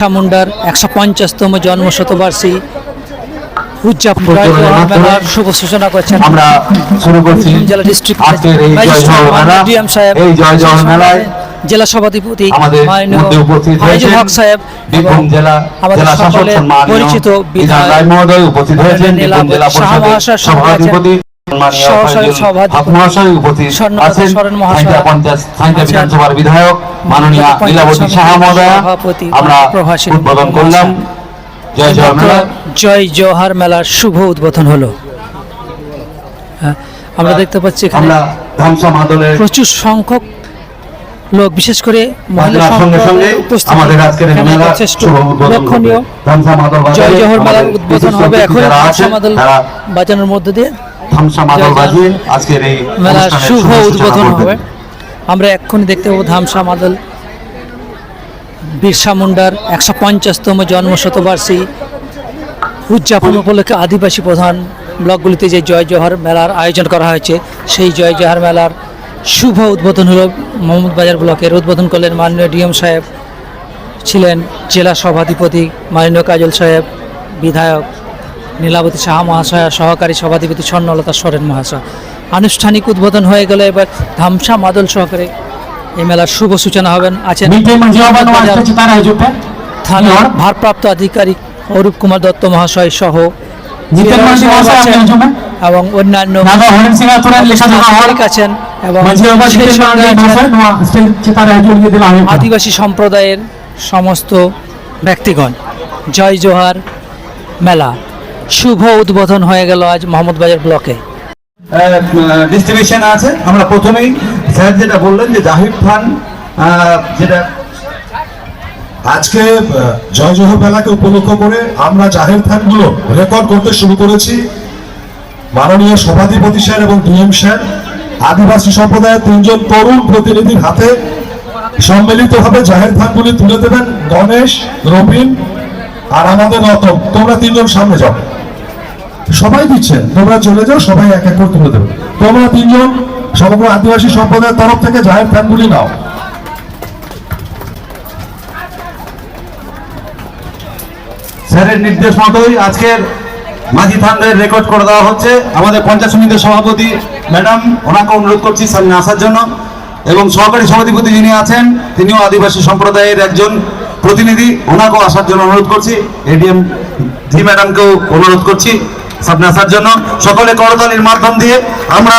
বিরসা মুন্ডার একশো পঞ্চাশতম উদযাপন মেলার শুভ সূচনা করছেন আমরা শুরু করছি জেলা ডিস্ট্রিক্ট ডিএম সাহেব সভাধিপতি হক সাহেব আমাদের পরিচিত বিধায়ক মহোদয় উপস্থিত হয়েছেন জেলা সভাধিপতি বিধানসভার বিধায়ক মাননীয় লীলাবতী সাহা মহোদয়া আমরা উদ্বোধন করলাম। জয় জয় মেলা জয় মেলার শুভ উদ্বোধন হলো। হ্যাঁ, আমরা দেখতে পাচ্ছি এখানে প্রচুর সংখ্যক লোক বিশেষ করে মহিলা সঙ্গে সঙ্গে আমাদের আজকের মেলা উদ্বোধন লক্ষণীয় জয় জওহর মেলার উদ্বোধন হবে। এখন বাজানোর মধ্য দিয়ে মাদল বাজিয়ে আজকের এই মেলার শুভ উদ্বোধন হবে। আমরা এক্ষুনি দেখতে পাবো ধামসা মাদল বিরসা মুন্ডার একশো পঞ্চাশতম জন্মশতবার্ষিকী উদযাপন উপলক্ষে আদিবাসী প্রধান ব্লকগুলিতে যে জয় জওহর মেলার আয়োজন করা হয়েছে সেই জয় জওহর মেলার শুভ উদ্বোধন হল মোহাম্মদ বাজার ব্লকের। উদ্বোধন করলেন মাননীয় ডিএম সাহেব ছিলেন জেলা সভাধিপতি মাননীয় কাজল সাহেব বিধায়ক নীলাবতী সাহা মহাশয়া সহকারী সভাধিপতি স্বর্ণলতা সরেন মহাশয়। আনুষ্ঠানিক উদ্বোধন হয়ে গেল এবার ধামসা মাদল সহকারে। এই মেলার শুভ সূচনা হবেন আছেন থানার ভারপ্রাপ্ত আধিকারিক অরূপ কুমার দত্ত মহাশয় সহ এবং অন্যান্য আছেন এবং আদিবাসী সম্প্রদায়ের সমস্ত ব্যক্তিগণ। জয় জোহার মেলা। শুভ উদ্বোধন হয়ে গেল আজ মোহাম্মদবাজার ব্লকে। ডিস্ট্রিবিউশন আছে। আমরা প্রথমেই স্যার যেটা বললেন যে জাহির খান যেটা আজকে জয় জোহর মেলাকে উপলক্ষ করে আমরা জাহির জাহের থানগুলো রেকর্ড করতে শুরু করেছি। মাননীয় সভাধিপতি স্যার এবং ডিএম স্যার, আদিবাসী সম্প্রদায়ের তিনজন তরুণ প্রতিনিধির হাতে সম্মিলিতভাবে জাহের থানগুলি তুলে দেবেন গণেশ, রবিন আর আমাদের রতন তোমরা তিনজন সামনে যাও। সবাই দিচ্ছেন। তোমরা চলে যাও, সবাই এক এক করে তুলে দেবে। তোমরা তিনজন, সমগ্র আদিবাসী সম্প্রদায়ের তরফ থেকে জাহের থানগুলি নাও। স্যারের নির্দেশ মতোই আজকের মাঝি থানদের রেকর্ড করে দেওয়া হচ্ছে। আমাদের পঞ্চায়েত সমিতির সভাপতি ম্যাডাম ওনাকে অনুরোধ করছি সামনে আসার জন্য। এবং সহকারী সভাধিপতি যিনি আছেন, তিনিও আদিবাসী সম্প্রদায়ের একজন প্রতিনিধি। ওনাকেও আসার জন্য অনুরোধ করছি। এডিএম জি ম্যাডামকেও অনুরোধ করছি। সামনে আসার জন্য সকলে করতালির মাধ্যম দিয়ে আমরা